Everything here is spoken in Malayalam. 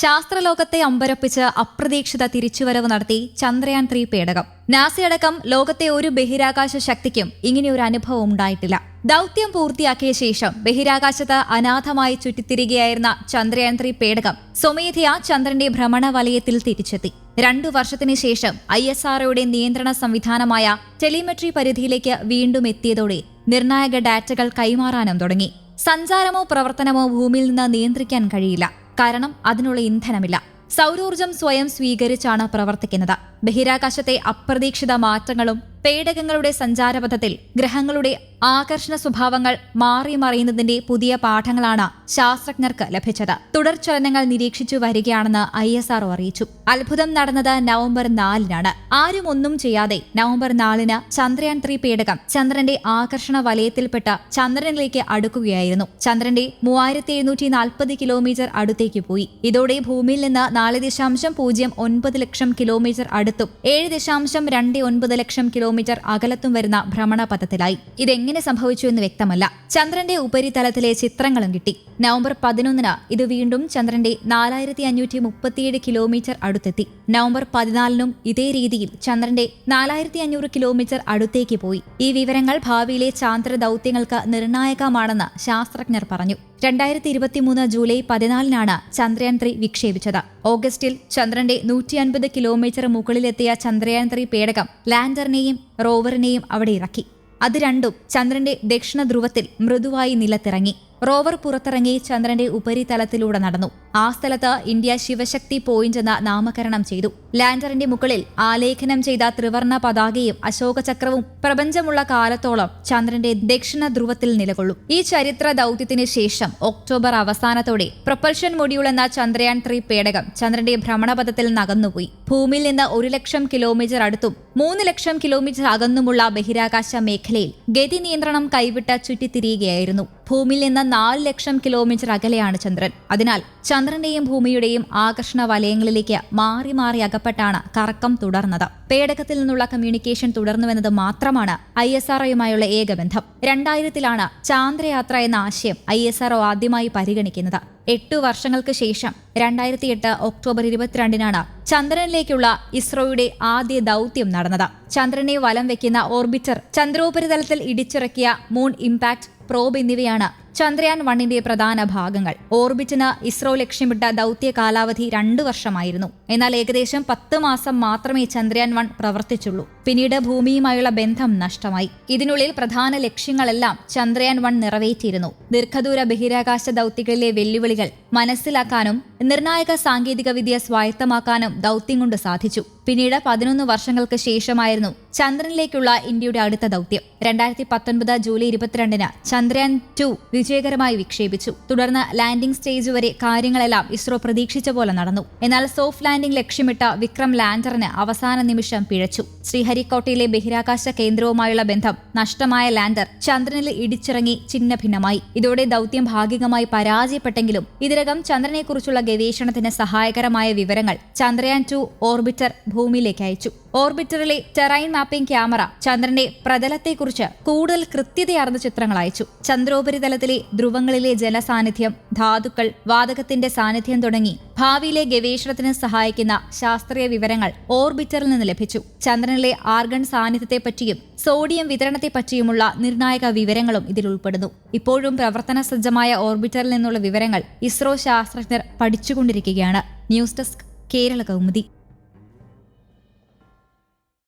ശാസ്ത്രലോകത്തെ അമ്പരപ്പിച്ച് അപ്രതീക്ഷിത തിരിച്ചുവരവ് നടത്തി ചന്ദ്രയാൻ ത്രീ പേടകം. നാസയടക്കം ലോകത്തെ ഒരു ബഹിരാകാശ ശക്തിക്കും ഇങ്ങനെയൊരു അനുഭവം ഉണ്ടായിട്ടില്ല. ദൗത്യം പൂർത്തിയാക്കിയ ശേഷം ബഹിരാകാശത്ത് അനാഥമായി ചുറ്റിത്തിരികയായിരുന്ന ചന്ദ്രയാൻ ത്രീ പേടകം സ്വമേധയാ ചന്ദ്രന്റെ ഭ്രമണ വലയത്തിൽ തിരിച്ചെത്തി. രണ്ടു വർഷത്തിന് ശേഷം ഐ എസ് ആർഒയുടെ നിയന്ത്രണ സംവിധാനമായ ടെലിമെട്രി പരിധിയിലേക്ക് വീണ്ടും എത്തിയതോടെ നിർണായക ഡാറ്റകൾ കൈമാറാനും തുടങ്ങി. സഞ്ചാരമോ പ്രവർത്തനമോ ഭൂമിയിൽ നിന്ന് നിയന്ത്രിക്കാൻ കഴിയില്ല. കാരണം അതിനുള്ള ഇന്ധനമില്ല. സൗരോർജം സ്വയം സ്വീകരിച്ചാണ് പ്രവർത്തിക്കുന്നത്. ബഹിരാകാശത്തെ അപ്രതീക്ഷിത മാറ്റങ്ങളും പേടകങ്ങളുടെ സഞ്ചാരപഥത്തിൽ ഗ്രഹങ്ങളുടെ ആകർഷണ സ്വഭാവങ്ങൾ മാറി മറിയുന്നതിന്റെ പുതിയ പാഠങ്ങളാണ് ശാസ്ത്രജ്ഞർക്ക് ലഭിച്ചത്. തുടർചലനങ്ങൾ നിരീക്ഷിച്ചു വരികയാണെന്ന് ഐ എസ് ആർഒ അറിയിച്ചു. അത്ഭുതം നടന്നത് നവംബർ നാലിനാണ്. ആരും ഒന്നും ചെയ്യാതെ നവംബർ നാലിന് ചന്ദ്രയാൻ ത്രീ പേടകം ചന്ദ്രന്റെ ആകർഷണ വലയത്തിൽപ്പെട്ട ചന്ദ്രനിലേക്ക് അടുക്കുകയായിരുന്നു. ചന്ദ്രന്റെ മൂവായിരത്തി എഴുന്നൂറ്റി നാൽപ്പത് കിലോമീറ്റർ അടുത്തേക്ക് പോയി. ഇതോടെ ഭൂമിയിൽ നിന്ന് നാല് ദശാംശം പൂജ്യം ഒൻപത് ലക്ഷം കിലോമീറ്റർ അടുത്തും ഏഴ് ദശാംശം രണ്ട് ഒൻപത് ലക്ഷം കിലോമീറ്റർ അകലത്തും വരുന്ന ഭ്രമണപഥത്തിലായി. ഇതെങ്ങനെ സംഭവിച്ചു എന്ന് വ്യക്തമല്ല. ചന്ദ്രന്റെ ഉപരിതലത്തിലെ ചിത്രങ്ങളും കിട്ടി. നവംബർ പതിനൊന്നിന് ഇത് വീണ്ടും ചന്ദ്രന്റെ നാലായിരത്തി അഞ്ഞൂറ്റി മുപ്പത്തിയേഴ് കിലോമീറ്റർ അടുത്തെത്തി. നവംബർ പതിനാലിനും ഇതേ രീതിയിൽ ചന്ദ്രന്റെ നാലായിരത്തി അഞ്ഞൂറ് കിലോമീറ്റർ അടുത്തേക്ക് പോയി. ഈ വിവരങ്ങൾ ഭാവിയിലെ ചാന്ദ്ര ദൗത്യങ്ങൾക്ക് നിർണായകമാണെന്ന് ശാസ്ത്രജ്ഞർ പറഞ്ഞു. രണ്ടായിരത്തി ഇരുപത്തിമൂന്ന് ജൂലൈ പതിനാലിനാണ് ചന്ദ്രയാൻ ത്രീ വിക്ഷേപിച്ചത്. ഓഗസ്റ്റിൽ ചന്ദ്രന്റെ നൂറ്റി അൻപത് കിലോമീറ്റർ മുകളിലെത്തിയ ചന്ദ്രയാൻ ത്രീ പേടകം ലാൻഡറിനെയും റോവറിനെയും അവിടെ ഇറക്കി. അത് രണ്ടും ചന്ദ്രന്റെ ദക്ഷിണ ധ്രുവത്തിൽ മൃദുവായി നിലത്തിറങ്ങി. റോവർ പുറത്തിറങ്ങി ചന്ദ്രന്റെ ഉപരിതലത്തിലൂടെ നടന്നു. ആ സ്ഥലത്ത് ഇന്ത്യ ശിവശക്തി പോയിന്റ് എന്ന നാമകരണം ചെയ്തു. ലാൻഡറിന്റെ മുകളിൽ ആലേഖനം ചെയ്ത ത്രിവർണ പതാകയും അശോകചക്രവും പ്രപഞ്ചമുള്ള കാലത്തോളം ചന്ദ്രന്റെ ദക്ഷിണ ധ്രുവത്തിൽ നിലകൊള്ളും. ഈ ചരിത്ര ദൗത്യത്തിന് ശേഷം ഒക്ടോബർ അവസാനത്തോടെ പ്രൊപ്പൽഷൻ മൊഡ്യൂൾ എന്ന ചന്ദ്രയാൻ ത്രീ പേടകം ചന്ദ്രന്റെ ഭ്രമണപഥത്തിൽ നകന്നുപോയി. ഭൂമിയിൽ നിന്ന് ഒരു ലക്ഷം കിലോമീറ്റർ അടുത്തും മൂന്ന് ലക്ഷം കിലോമീറ്റർ അകന്നുമുള്ള ബഹിരാകാശ മേഖലയിൽ ഗതി നിയന്ത്രണം കൈവിട്ട് ചുറ്റിത്തിരിയുകയായിരുന്നു. ഭൂമിയിൽ നിന്ന് നാല് ലക്ഷം കിലോമീറ്റർ അകലെയാണ് ചന്ദ്രൻ. അതിനാൽ ചന്ദ്രന്റെയും ഭൂമിയുടെയും ആകർഷണ വലയങ്ങളിലേക്ക് മാറി മാറി അകപ്പെട്ടാണ് കറക്കം തുടർന്നത്. പേടകത്തിൽ നിന്നുള്ള കമ്മ്യൂണിക്കേഷൻ തുടർന്നുവെന്നത് മാത്രമാണ് ഐ എസ് ആർഒയുമായുള്ള ഏക ബന്ധം രണ്ടായിരത്തിലാണ് ചാന്ദ്രയാത്ര എന്ന ആശയം ഐ എസ് ആർഒ ആദ്യമായി പരിഗണിക്കുന്നത്. എട്ടു വർഷങ്ങൾക്ക് ശേഷം രണ്ടായിരത്തി എട്ട് ഒക്ടോബർ ഇരുപത്തിരണ്ടിനാണ് ചന്ദ്രനിലേക്കുള്ള ഇസ്രോയുടെ ആദ്യ ദൗത്യം നടന്നത്. ചന്ദ്രനെ വലം വെക്കുന്ന ഓർബിറ്റർ ചന്ദ്രോപരിതലത്തിൽ ഇടിച്ചിറക്കിയ മൂൺ ഇംപാക്ട് പ്രോബ് എന്നിവയാണ് ചന്ദ്രയാൻ വണ്ണിന്റെ പ്രധാന ഭാഗങ്ങൾ. ഓർബിറ്റിന് ഇസ്രോ ലക്ഷ്യമിട്ട ദൗത്യ കാലാവധി രണ്ടു വർഷമായിരുന്നു. എന്നാൽ ഏകദേശം പത്ത് മാസം മാത്രമേ ചന്ദ്രയാൻ വൺ പ്രവർത്തിച്ചുള്ളൂ. പിന്നീട് ഭൂമിയുമായുള്ള ബന്ധം നഷ്ടമായി. ഇതിനുള്ളിൽ പ്രധാന ലക്ഷ്യങ്ങളെല്ലാം ചന്ദ്രയാൻ വൺ നിറവേറ്റിയിരുന്നു. ദീർഘദൂര ബഹിരാകാശ ദൗത്യങ്ങളിലെ വെല്ലുവിളികൾ മനസ്സിലാക്കാനും നിർണായക സാങ്കേതിക വിദ്യ സ്വായത്തമാക്കാനും ദൗത്യം കൊണ്ട് സാധിച്ചു. പിന്നീട് പതിനൊന്ന് വർഷങ്ങൾക്ക് ശേഷമായിരുന്നു ചന്ദ്രനിലേക്കുള്ള ഇന്ത്യയുടെ അടുത്ത ദൗത്യം. രണ്ടായിരത്തി പത്തൊൻപത് ജൂലൈ ഇരുപത്തിരണ്ടിന് ചന്ദ്രയാൻ ടു വിജയകരമായി വിക്ഷേപിച്ചു. തുടർന്ന് ലാൻഡിംഗ് സ്റ്റേജ് വരെ കാര്യങ്ങളെല്ലാം ഇസ്രോ പ്രതീക്ഷിച്ച പോലെ നടന്നു. എന്നാൽ സോഫ്റ്റ് ലാൻഡിംഗ് ലക്ഷ്യമിട്ട വിക്രം ലാൻഡറിന് അവസാന നിമിഷം പിഴച്ചു. ശ്രീഹരിക്കോട്ടയിലെ ബഹിരാകാശ കേന്ദ്രവുമായുള്ള ബന്ധം നഷ്ടമായ ലാൻഡർ ചന്ദ്രനിൽ ഇടിച്ചിറങ്ങി ചിഹ്ന ഭിന്നമായി ഇതോടെ ദൗത്യം ഭാഗികമായി പരാജയപ്പെട്ടെങ്കിലും ഇതിനകം ചന്ദ്രനെക്കുറിച്ചുള്ള ഗവേഷണത്തിന് സഹായകരമായ വിവരങ്ങൾ ചന്ദ്രയാൻ ടു ഓർബിറ്റർ ഭൂമിയിലേക്ക് അയച്ചു. ഓർബിറ്ററിലെ ടെറൈൻ മാപ്പിംഗ് ക്യാമറ ചന്ദ്രന്റെ പ്രതലത്തെക്കുറിച്ച് കൂടുതൽ കൃത്യതയാർന്ന ചിത്രങ്ങൾ അയച്ചു. ചന്ദ്രോപരിതലത്തിലെ ധ്രുവങ്ങളിലെ ജലസാന്നിധ്യം ധാതുക്കൾ വാതകത്തിന്റെ സാന്നിധ്യം തുടങ്ങി ഭാവിയിലെ ഗവേഷണത്തിന് സഹായിക്കുന്ന ശാസ്ത്രീയ വിവരങ്ങൾ ഓർബിറ്ററിൽ നിന്ന് ലഭിച്ചു. ചന്ദ്രനിലെ ആർഗൺ സാന്നിധ്യത്തെപ്പറ്റിയും സോഡിയം വിതരണത്തെപ്പറ്റിയുമുള്ള നിർണായക വിവരങ്ങളും ഇതിൽ ഉൾപ്പെടുന്നു. ഇപ്പോഴും പ്രവർത്തന സജ്ജമായ ഓർബിറ്ററിൽ നിന്നുള്ള വിവരങ്ങൾ ഇസ്രോ ശാസ്ത്രജ്ഞർ പഠിച്ചുകൊണ്ടിരിക്കുകയാണ്. News desk Kerala Kaumudi.